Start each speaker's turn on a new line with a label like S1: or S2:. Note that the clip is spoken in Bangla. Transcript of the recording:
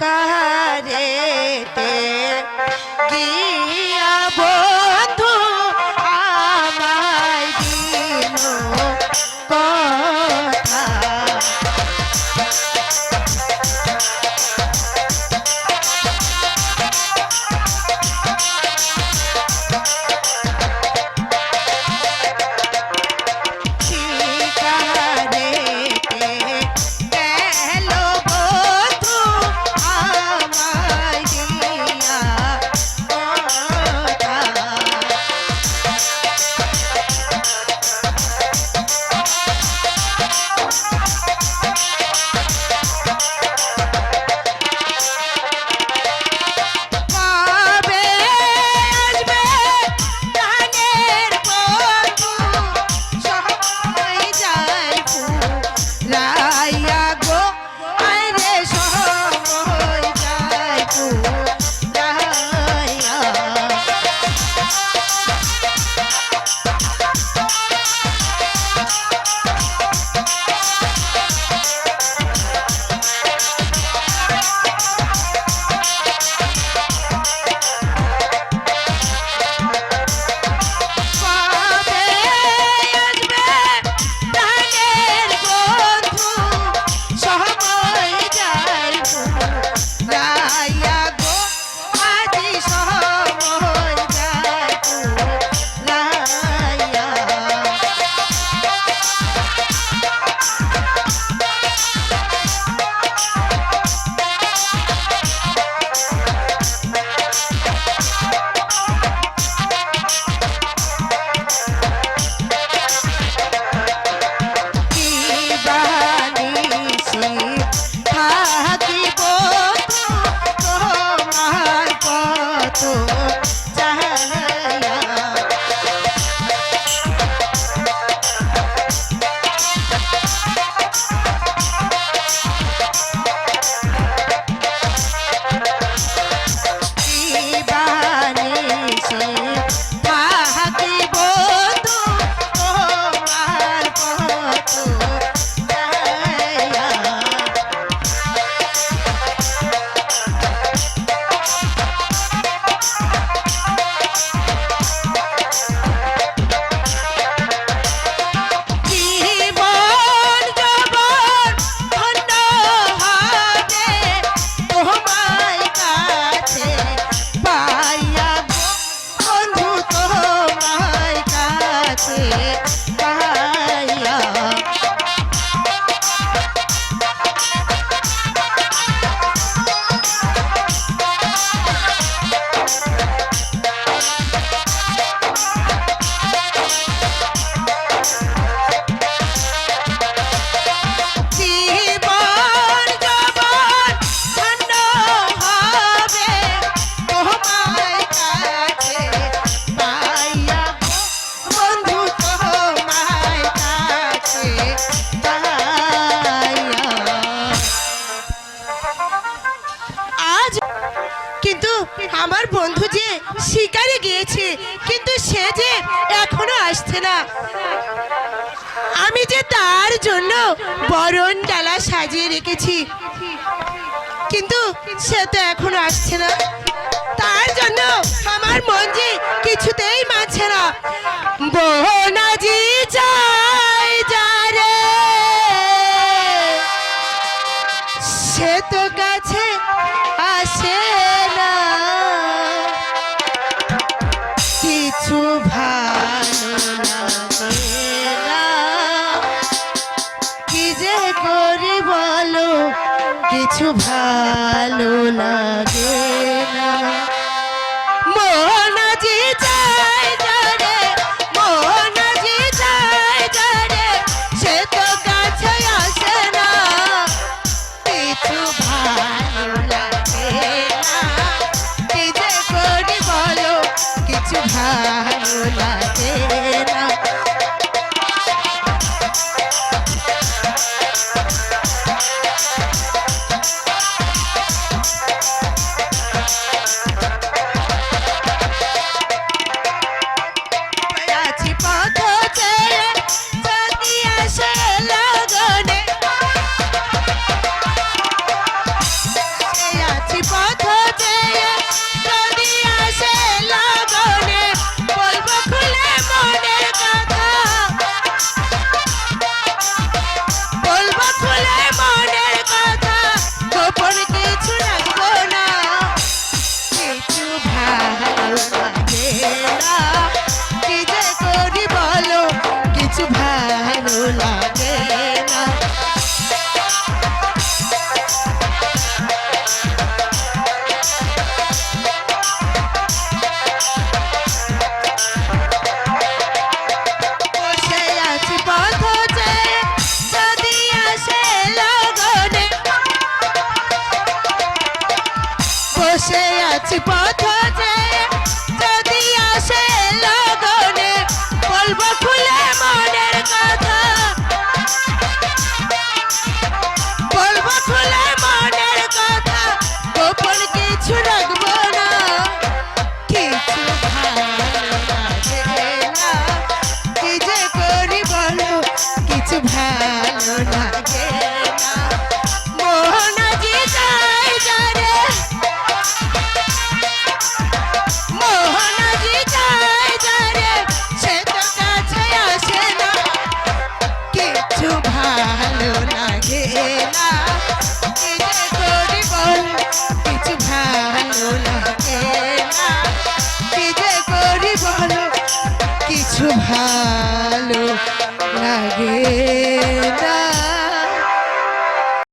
S1: কারেতে গিয়ে বাজারে গিয়েছি, কিন্তু সে যে এখনও আসছে না। আমি যে তার জন্য বরণ ডালা সাজিয়ে রেখেছি, কিন্তু সে তো এখনও আসছে না। তার জন্য আমার মন যে কিছুতেই মাছে না। বহনাজি যাই সে তো কাছে কিছু ভালো লাগে না। মন যে